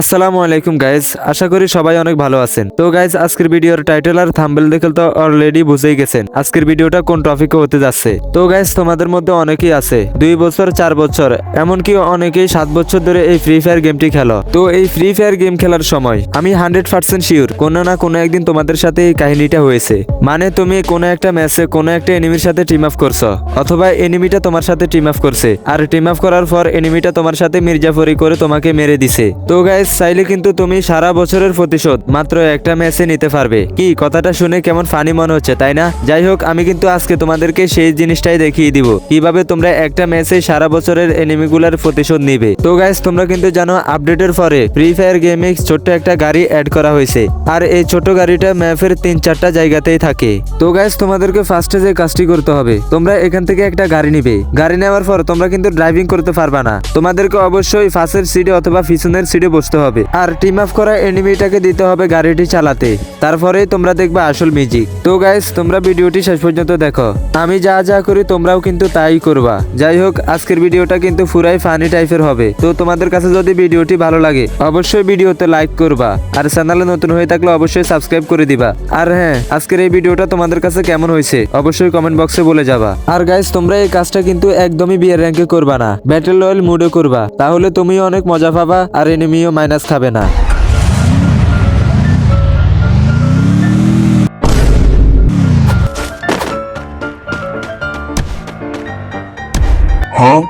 আসসালামু আলাইকুম গাইজ আশা করি সবাই অনেক ভালো আছেন। তো গাইজ আজকের ভিডিওর টাইটেল আর থাম্বেল দেখে তো অলরেডি বুঝেই গেছেন আজকের ভিডিওটা কোন টপিকে হতে যাচ্ছে। তো গাইজ তোমাদের মধ্যে অনেকেই আছে, দুই বছর, চার বছর, এমনকি অনেকেই সাত বছর ধরে এই ফ্রি ফায়ার গেমটি খেলো। তো, এই ফ্রি ফায়ার গেম খেলার সময় আমি হান্ড্রেড পার্সেন্ট শিওর কোনো না কোনো একদিন তোমাদের সাথে এই কাহিনীটা হয়েছে। মানে তুমি কোনো একটা ম্যাচে কোনো একটা এনিমির সাথে টিম আপ করছ, অথবা এনিমিটা তোমার সাথে টিম আপ করছে, আর টিম আপ করার পর এনিমিটা তোমার সাথে মির্জাফরি করে তোমাকে মেরে দিছে। তো গাইজ চাইলে কিন্তু তুমি সারা বছরের প্রতিশোধ মাত্র একটা ম্যাচে নিতে পারবে। কি, কথাটা শুনে কেমন ফানি মনে হচ্ছে, তাই না? যাই হোক, আমি কিন্তু আজকে তোমাদেরকে সেই জিনিসটাই দেখিয়ে দিব। কীভাবে তোমরা একটা ম্যাচে সারা বছরের এনিমিগুলার প্রতিশোধ নিবে। তো গাইজ তোমরা কিন্তু জানো আপডেটের পরে ফ্রি ফায়ার গেমে ছোট্ট একটা গাড়ি অ্যাড করা হয়েছে। আর এই ছোট গাড়িটা ম্যাপের তিন চারটা জায়গাতেই থাকে। তো গাইজ তোমাদেরকে ফার্স্টে যে কাজটি করতে হবে, তোমরা এখান থেকে একটা গাড়ি নিবে। গাড়ি নেওয়ার পর তোমরা কিন্তু ড্রাইভিং করতে পারবা না। তোমাদেরকে অবশ্যই ফাঁসের সিটে অথবা পিছনের সিটে বসতে হবে। আর টিম আপ করা এনিমিটাকে দিতে হবে গাড়িটি চালাতে। তারপরেই তোমরা দেখবে আসল মিউজিক তো গাইজ তোমরা ভিডিওটি শেষ পর্যন্ত দেখো। আমি যা যা করি তোমরাও কিন্তু তাই করবা। যাই হোক, আজকের ভিডিওটা কিন্তু পুরাই ফানি টাইপের হবে। তো তোমাদের কাছে যদি ভিডিওটি ভালো লাগে, অবশ্যই ভিডিওতে লাইক করবা। আর চ্যানেলে নতুন হয়ে থাকলে অবশ্যই সাবস্ক্রাইব করে দিবা। আর হ্যাঁ আজকের এই ভিডিওটা তোমাদের কাছে কেমন হয়েছে, অবশ্যই কমেন্ট বক্সে বলে যাবা। আর গাইস তোমরা এই কাজটা কিন্তু একদমই বিয়ের র্যাঙ্কে করবা না। ব্যাটেল রয়্যাল মুডে করবা। তাহলে তুমিও অনেক মজা পাবা, আর এনিমিও মাইনাস খাবে না Huh?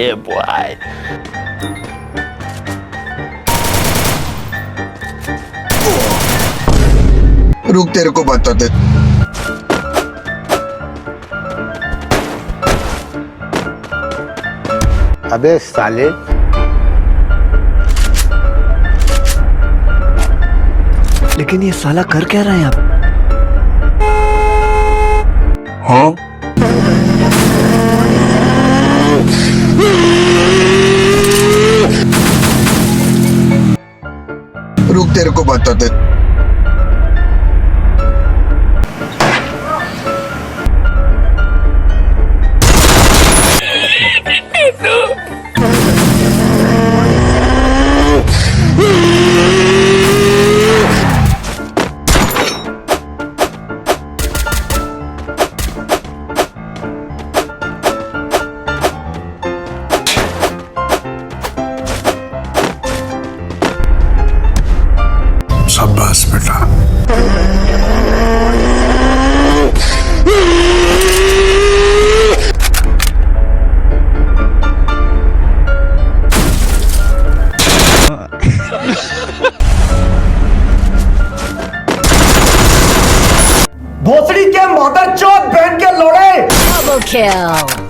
Yeah, boy. रुक तेरे को बताते अबे साले लेकिन ये साला कर क्या रहा है आप? हाँ रुक तेरे को बताते भोसड़ी के मदर चौथ बहन के लोड़े kill.